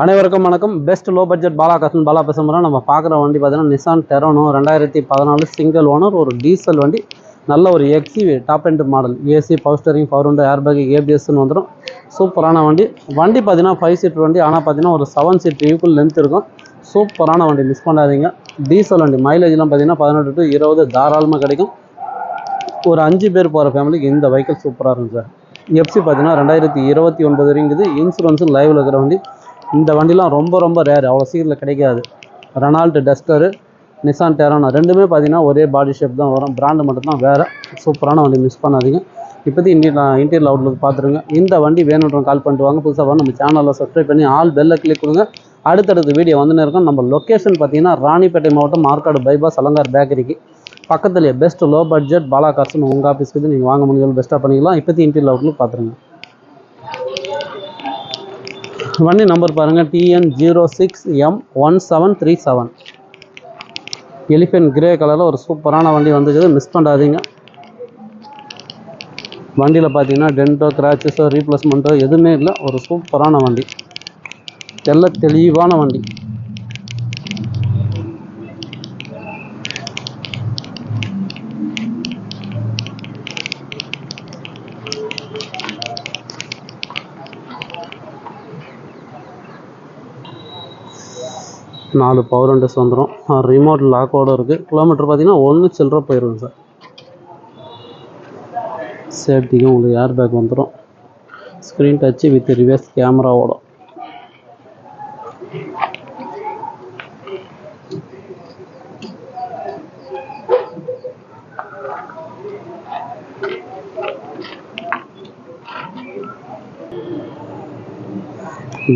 அனைவருக்கும் வணக்கம். Best low budget Bala கசன் பாலா பேசுகிறோம் நம்ம பார்க்குற வண்டி பார்த்தீங்கன்னா நிசான் டெரோனோ ரெண்டாயிரத்தி பதினாலு சிங்கிள் ஓனர் ஒரு டீசல் வண்டி. நல்ல ஒரு XE top end model AC power steering power air airbag ஏபிஎஸ்ன்னு வந்துடும் சூப்பரான வண்டி. வண்டி பார்த்தீங்கன்னா ஃபைவ் சீட் வண்டி. ஆனால் பார்த்தீங்கன்னா ஒரு செவன் சீட் ஈக்குவல் லென்த் இருக்கும். சூப்பரான வண்டி. மிஸ் பண்ணாதீங்க. டீசல் வண்டி. மைலேஜ்லாம் பார்த்தீங்கன்னா பதினெட்டு டு இருபது தாராளமாக கிடைக்கும். ஒரு அஞ்சு பேர் போகிற ஃபேமிலிக்கு இந்த வெஹிக்கிள் சூப்பராக இருக்கும் சார் எஃப்சி பார்த்தீங்கன்னா ரெண்டாயிரத்தி இருபத்தி ஒன்பது வரைங்குது இன்சூரன்ஸும் லைவில் இருக்கிற வண்டி. இந்த வண்டிலாம் ரொம்ப ரொம்ப ரேர் அவ்வளோ சீரில் கிடைக்காது. ரெனால்டு டஸ்டரு நிசான் டேரானா ரெண்டுமே பார்த்தீங்கன்னா ஒரே பாடி ஷேப் தான் வரும். பிராண்டு மட்டும்தான் வேறு சூப்பரான வண்டி மிஸ் பண்ணாதீங்க. இப்போதைக்கு இன்டீரியல் இன்டீரியல் அவுட்லுக்கு பார்த்துருங்க இந்த வண்டி வேணுன்றவங்க கால் பண்ணிட்டு வாங்க. புதுசாக வந்து நம்ம சேனலில் சப்ஸ்கிரைப் பண்ணி ஆல் பெல்லை கிளிக் கொடுங்க. அடுத்தடுத்த வீடியோ வந்துன்னு இருக்கும். நம்ம லொக்கேஷன் பார்த்தீங்கன்னா ராணிப்பேட்டை மாவட்டம் மார்க்காடு பைபாஸ் அலங்கார் பேக்கரிக்கு பக்கத்துலேயே பெஸ்ட் லோ பட்ஜெட் பாலா கார்ஸ்னு உங்கள் ஆஃபீஸ்க்கு நீங்கள் வாங்க முடிஞ்சாலும் பெஸ்ட்டாக பண்ணிக்கலாம். இப்போதைக்கு இன்டீரியல் அவுட்லுக்கு பார்த்துருங்க வண்டி நம்பர் பாருங்கள் TN zero six M one seven three seven elephant grey கலரில் ஒரு சூப்பரான வண்டி வந்துக்குது மிஸ் பண்ணாதீங்க. வண்டியில் பார்த்தீங்கன்னா டென்ட்டோ கிராச்சஸோ ரீப்ளேஸ்மெண்ட்டோ எதுவுமே இல்லை. ஒரு சூப்பரான வண்டி. தெல்ல தெளிவான வண்டி. நாலு பவர் விண்டோஸ் வந்துடும் ரிமோட் லாக்கோடு இருக்குது கிலோமீட்டர் பார்த்தீங்கன்னா ஒன்று சில்லற போயிடும் சார் சேஃப்டிக்கு உங்களுக்கு ஏர் பேக் வந்துடும் ஸ்க்ரீன் டச்சு வித் ரிவர்ஸ் கேமராவோட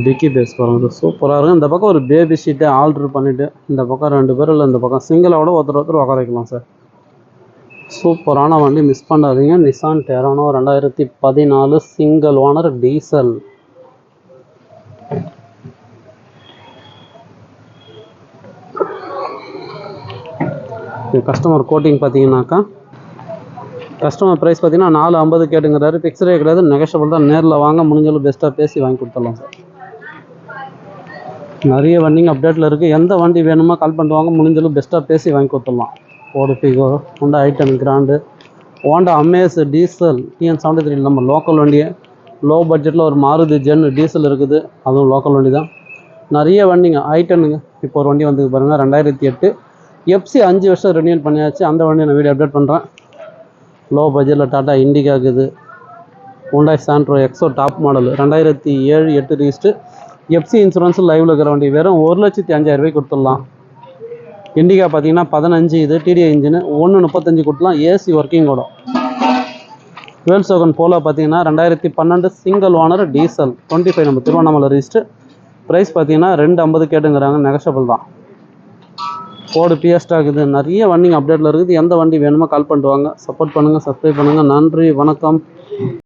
டிக்கி பேஸ் பாருங்கள் சூப்பராக இருக்கும். இந்த பக்கம் ஒரு பேபி ஷீட்டை ஆல்ட்ரு பண்ணிவிட்டு இந்த பக்கம் ரெண்டு பேர் இல்லை இந்த பக்கம் சிங்கிளோட ஒருத்தர் ஒருத்தர் உட்கார வைக்கலாம் சார் சூப்பரான வண்டி மிஸ் பண்ணாதீங்க. நிசான் டெரானோ ரெண்டாயிரத்தி பதினாலு single owner diesel customer quoting பார்த்தீங்கன்னாக்கா கஸ்டமர் ப்ரைஸ் பார்த்தீங்கன்னா நாலு ஐம்பது கேட்டுங்கிறாரு. ஃபிக்ஸ்டே கிடையாது நெகஷபிள் தான். நேரில் வாங்க முடிஞ்சளவு பெஸ்ட்டாக பேசி வாங்கி கொடுத்துடலாம் சார் நிறைய வண்டிங்க அப்டேட்டில் இருக்குது எந்த வண்டி வேணுமோ கால் பண்ணுவாங்க. வாங்க முடிஞ்சளவு பெஸ்ட்டாக பேசி வாங்கி கொடுத்துடலாம். ஓடு Figo Honda i ten grand Honda Amaze diesel TN seventy three நம்ம லோக்கல் வண்டியை. லோ பட்ஜெட்டில் ஒரு மாருதி ஜென் டீசல் இருக்குது. அதுவும் லோக்கல் வண்டி தான் நிறைய வண்டிங்க ஐட்டனுங்க இப்போ ஒரு வண்டி வந்து பாருங்கள் ரெண்டாயிரத்தி எட்டு. எஃப்சி அஞ்சு வருஷம் ரினியூல் பண்ணியாச்சு. அந்த வண்டியை நான் வீடியோ அப்டேட் பண்ணுறேன் லோ பட்ஜெட்டில் டாட்டா இண்டிகா இருக்குது ஹுண்டாய் சாண்ட்ரோ எக்ஸோ டாப் மாடல் ரெண்டாயிரத்தி ஏழு எட்டு ரீஸ்ட்டு எஃப்சி இன்சூரன்ஸ் லைவில் இருக்கிற வண்டி வெறும் ஒரு லட்சத்தி அஞ்சாயிரம் ரூபாய் கொடுத்துடலாம். இண்டிகா பார்த்தீங்கன்னா பதினஞ்சு இது டிடிஐ இன்ஜினு ஒன்று முப்பத்தஞ்சு கொடுத்துலாம் ஏசி ஒர்க்கிங்கோட வேல் சோகன் போலோ பார்த்தீங்கன்னா ரெண்டாயிரத்தி பன்னெண்டு single owner diesel twenty five நம்ம திருவண்ணாமலை ரிஜிஸ்டர் ப்ரைஸ் பார்த்தீங்கன்னா ரெண்டு ஐம்பது கேட்டுங்கிறாங்க நெகஷபிள் தான். ஃபோர்டு பிஎஸ்டாக் இருக்குது. நிறைய வண்டிங்க அப்டேட்டில் இருக்குது. எந்த வண்டி வேணுமோ கால் பண்ணிட்டு வாங்க. சப்போர்ட் பண்ணுங்கள் சப்ஸ்கிரைப் பண்ணுங்கள் நன்றி வணக்கம்.